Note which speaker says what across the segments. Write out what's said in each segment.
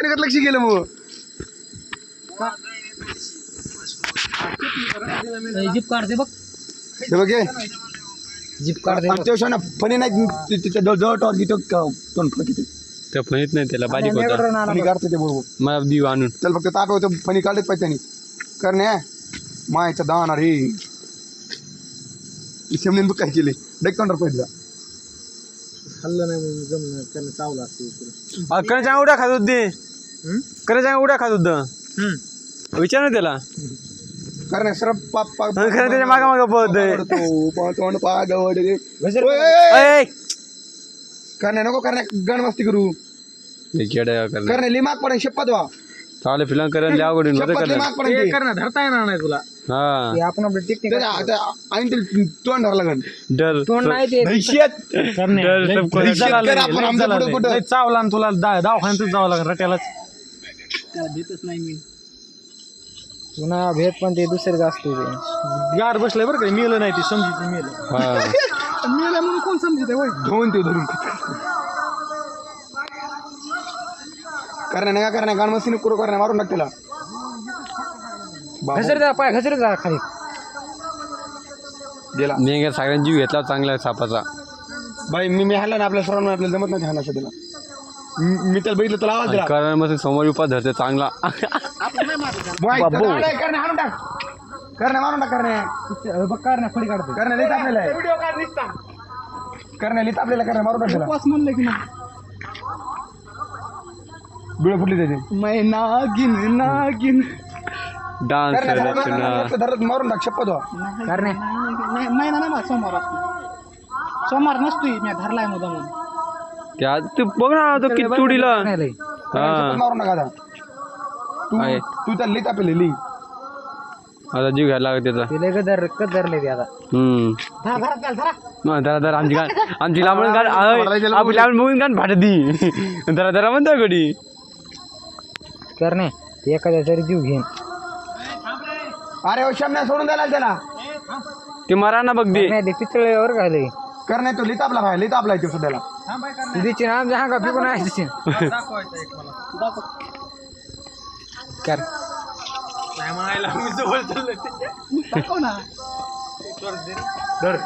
Speaker 1: शेतकऱ्याकडे लक्ष गेलं मग.
Speaker 2: जीप काढते बघ.
Speaker 1: हे बघ हे.
Speaker 2: जीप काढते
Speaker 1: आमच्या शाळा फणी नाही ति- तिच्या जवळ जवळ टॉस घेतो तोंड फकिते
Speaker 3: त्या फणीत नाही त्याला बारीक होता.
Speaker 1: फणी काढते ते बरोबर.
Speaker 3: मला देऊ आणून.
Speaker 1: चल फक्त ताप होतं फणी काढलेच पाहिजे त्यांनी. करण्या मायचा दाना रे शेमने बघ काय केले डेक काउंटर पहिला
Speaker 2: खाल्लं नाही म्हणून जमलं त्यानं चावलं असते
Speaker 3: करायच्या उड्या खात होते. करायच्या उड्या खात होत विचार ना त्याला
Speaker 1: करण्या सर पाप पाप
Speaker 3: खरं त्याच्या मागं मागं.
Speaker 1: पळतो तोंड पाग वडे
Speaker 3: अय!
Speaker 1: करण्या नको करण्या गण मस्ती करू
Speaker 3: हे
Speaker 1: करण्या लिमाग पडेल शपथ वा
Speaker 3: चालेल फिल्म करेल लय अवघड होतं
Speaker 1: शपथ
Speaker 3: करणार
Speaker 1: लिमाग पडेल
Speaker 2: धरता येणार नाही तुला
Speaker 3: हा
Speaker 2: आपण आपलं टेक्निक
Speaker 1: आणि ते तोंड धरला गण
Speaker 3: डर
Speaker 2: तोंड नाही ते
Speaker 1: दहशत
Speaker 3: डर सब को-
Speaker 1: शेतकरी आपण
Speaker 2: चावला आणि तुला दवाखान्यातच जावं लागेल रट्यालाच त्याला देतच नाही मी. पुन्हा भेट पण ते दुसरे असते ते. गार बसलंय बरं का मेलं नाही ते समजित मेलं.
Speaker 3: हा.
Speaker 2: मेलं म्हणून कोण समजित होय?
Speaker 1: धुवून ते धरून. करण्या नाही का करण्या. गाण मस्ती नको करू करण्या मारून टाक त्याला. बाबू,
Speaker 2: घसर जा पाय घसर जा खाली.
Speaker 1: गेला.
Speaker 3: मी काय सगळ्यांनी जीव घेतला चांगला सापाचा.
Speaker 1: बाई मी मी हाणला ना आपल्या सर्वांना आपल्याला जमत नाही हाणायचं त्याला मी मी त्याला बघितलं तुला आवाज दिला
Speaker 3: कारण मग समोर उपास धरते चांगला.
Speaker 1: बाई,
Speaker 3: बाबू.
Speaker 1: हाणून टाक. मारून टाक करण्या
Speaker 2: बघ कार ना फडी काढतो
Speaker 1: करण्या लिहित आपल्याला आहे. करण्या लिहित आपल्याला करण्या मारून टाक त्याला.
Speaker 2: पास म्हणलं की ना
Speaker 1: डोळे फुटले त्याचे.
Speaker 2: मै नागिन नागिन.
Speaker 3: डान्स
Speaker 1: धरत
Speaker 3: रचना
Speaker 1: धरत- धरत मारून टाक शपथ
Speaker 2: करणे महिना नाही सोमवार असतो. सोमवार नसतोय मी धरलाय मुदा म्हणून
Speaker 3: त्या तू बघ ना तो किती तुडीला. हा.
Speaker 1: आता. तू
Speaker 3: आहे.
Speaker 1: तू त्याला लिहित लिही
Speaker 3: आता जीव घ्यायला लागत त्याचा.
Speaker 2: तिला कदर कदरले ते आता.
Speaker 3: हम्म.
Speaker 2: धरा धरा त्याला धरा.
Speaker 3: मग जरा जरा आमची गाण आमची लांबून गाण आपली लांबून बघून गाण फाटती जरा जरा म्हणतो गडी.
Speaker 2: करणे एखाद्या तरी जीव घेईन.
Speaker 1: अरे हो शमण्या सोडून द्यायला त्याला.
Speaker 3: ते मारा ना बघ दे.
Speaker 2: नाही ते पितळेवर घाले.
Speaker 1: करण्या तो लिहित आपला भाई लिहित आपला इथे सध्याला.
Speaker 2: तुझी ना आमच्या हांगा फिकून आहे कर.
Speaker 1: धर.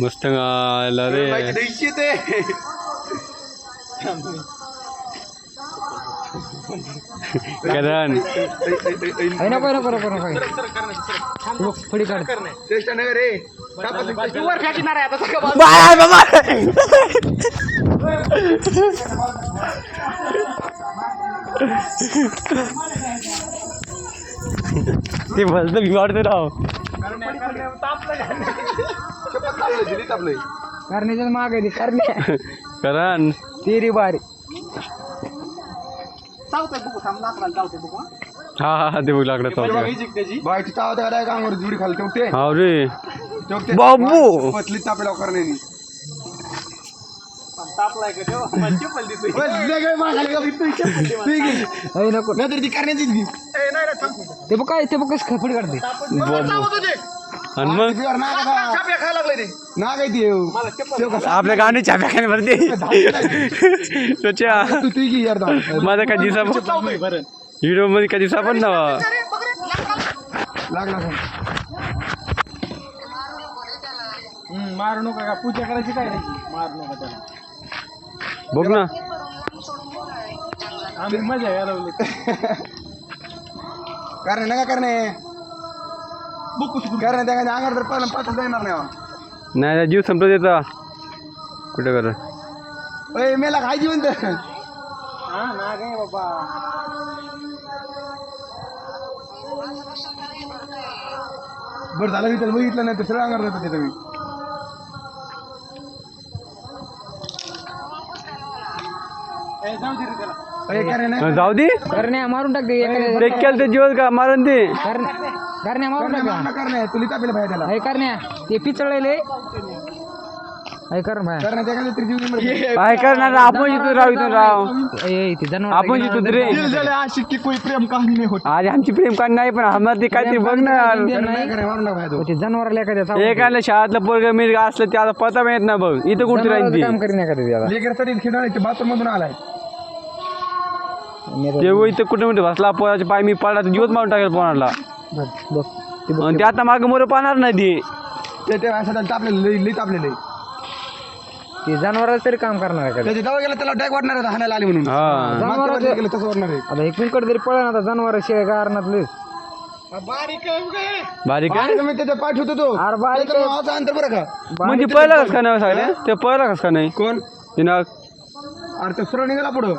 Speaker 3: मस्त गायला रे.
Speaker 1: दहशत आहे
Speaker 3: करण.
Speaker 2: आहे नको नको नको नको. फडी काढ.
Speaker 1: चेष्टा नगर रे
Speaker 3: ते भलतं बिघाडते राव.
Speaker 2: करण्याच्या माग आहे करणे
Speaker 3: करण.
Speaker 2: तेरी बारी.
Speaker 3: हा. हा हा ते बघ लागलं चालतं
Speaker 1: बाय तिथं होता काय कामावर जुडी खाली तेवढे
Speaker 3: हा रे. बाबू!
Speaker 1: पतली तापेला करणे
Speaker 2: आहे नको.
Speaker 1: ती करण्याचीच घे.
Speaker 2: ते बघ काय ते बघ कसं काढते.
Speaker 3: आणि मग?
Speaker 1: ना काय ते.
Speaker 3: आपल्या गाणी चाप्या खाली भरते. माझा काय दिसा व्हिडिओमध्ये कधी सापड ना
Speaker 1: लागला.
Speaker 2: मारू नका का? पूजा करायची काय नाही मारू नका त्याला.
Speaker 3: बघ ना.
Speaker 2: आम्ही मजा लागलो.
Speaker 1: करणे नका करणे. करणे त्या काय अंगावर तर पहिला पाच येणार नाही.
Speaker 3: नाही नाही, जीव संपत येता कुठे कर?
Speaker 1: ओय मेला खायची म्हणते
Speaker 2: हा ना काय बाबा.
Speaker 1: बरं झालं मी त्याला बघितलं नाही तर सरळ अंगावर जातं तिथं मी
Speaker 3: जाऊ दे.
Speaker 2: करण्या मारून टाकते एखाद्या
Speaker 3: ते केलं ते जीवन का मारून दे.
Speaker 2: करण्या करण्या मारून टाका
Speaker 1: मारणं करणे तुला
Speaker 2: हे करण्या ते पिचळलेले. कर
Speaker 1: मरत.
Speaker 3: काय करणार? आपण जिथून राव इथून राव
Speaker 2: ते जनावर
Speaker 3: आपण जिथून रे.
Speaker 1: दिल झाले अशी की कोई प्रेम कहाणी नाही होत.
Speaker 3: अरे आमची प्रेम काढ नाही पण आम्हाला ते काहीतरी
Speaker 1: मारून टाका तो.
Speaker 2: जनावराला एखाद्या
Speaker 3: एखाद्या शाळेतलं पोरग मी असलं त्याला पता माहीत ना बघ. इथं कुठे राहील
Speaker 2: काम करीन एखाद्या त्याला
Speaker 1: लेकरासाठी खेळायचे बाथरूम मधून आलाय.
Speaker 2: मी आता-
Speaker 3: ते इथं कुठे कुठे बसला पोराचे पाय मी पडला तर जीवच मारून टाकेल पोराला.
Speaker 2: बघ, बघ ते बघ
Speaker 3: आणि ते आता मागं मोर पाहणार नाही ते.
Speaker 1: ते ते असं तापलेलं लई लई तापलेलं आहे.
Speaker 2: ते जनावराला तरी काम करणार एखाद्या
Speaker 1: त्याच्याजवळ गेला त्याला डायक वाटणार आहे हाणायला आले म्हणून?
Speaker 3: हा.
Speaker 1: मागच्या गेलं तसं वाटणार आहे.
Speaker 2: आता हे कुंकड तरी पळा आता जनावर शिवाय गारणात लय
Speaker 1: बारीक आहे उगे.
Speaker 3: बारीक आहे?
Speaker 1: बारीक मी त्याच्या पाठ होतो तो.
Speaker 2: अरे बारीक
Speaker 1: त्याचं नावाचं अंतर बरं का?
Speaker 3: म्हणजे पहिला कस का नाही सगळे ते पहिला कस का नाही?
Speaker 1: कोण?
Speaker 3: ते ना
Speaker 1: अरे ते सुरा निघाला पुढं.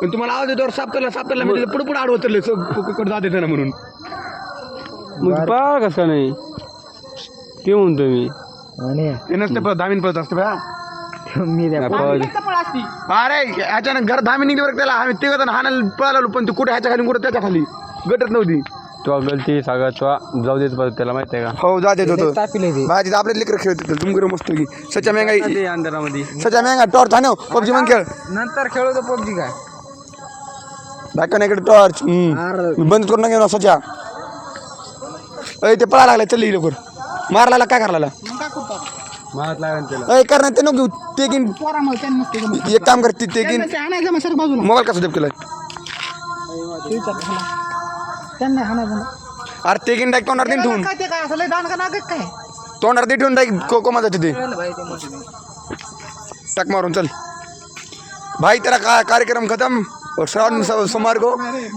Speaker 1: पण तुम्हाला आवाज येतो साप केला साप केला म्हणजे पुढे पुढे आडवत कुकडे जात येतं ना म्हणून.
Speaker 3: मग पहिला कस का नाही? ते म्हणतो मी.
Speaker 2: आणि
Speaker 1: ते नसते पळत दामीन पळत असते बा.
Speaker 2: मी.
Speaker 1: अरे अचानक घर धामी निघली बरं त्याला आम्ही ते हाणायला पळालो पण तू कुठे ह्याच्या खाली कुठे त्याच्याखाली? गटत नव्हती.
Speaker 3: तो गलती सगळं तो जाऊ देत परत त्याला माहिती आहे का?
Speaker 1: हो जात होतो. माझी आपले लेकर खेळत होते तुम मस्त की सच्या मेंगाई
Speaker 3: ते अंधारामध्ये.
Speaker 1: सच्या मेंगा टॉर्च हाणव पबजी मग खेळ.
Speaker 2: नंतर खेळतो पबजी काय.
Speaker 1: दाखव इकडे टॉर्च
Speaker 2: अरे
Speaker 1: बंद करून घेऊ ना सच्या. अय ते पळायला लागला चल लवकर. मारला काय करायला अय ते नको ते एक काम कर ते ते मोबाईल कसा जप केलाय? अरे घेईन डायक तोंडार देईन ठेवून. तोंडार दे ठेवून डायक को कोमा जाते ते. टक मारून चल. भाई तेरा का कार्यक्रम खत्म. और श्रावण सोमवार को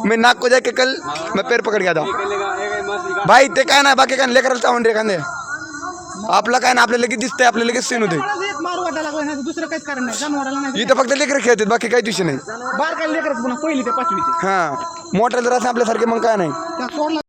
Speaker 1: मैं नाक को जाके कल मैं पैर पकड़ गया था भाई ते काय नाही बाकी काय लेकर रे कांदे आपलं काय ना आपल्याला लगेच दिसतंय आपल्याला लगेच सीन होते
Speaker 4: मारू वाटायला लागला नाही दुसरं काहीच कारण नाही. जनावराला नाही
Speaker 1: इथं फक्त लेकर खेळतात बाकी काही विषय नाही.
Speaker 4: बार काय लेकर पुन्हा पहिली ते पाचवी
Speaker 1: हा. मोठ्या जर असं आपल्यासारखे मग काय नाही.
Speaker 4: त्या सोडला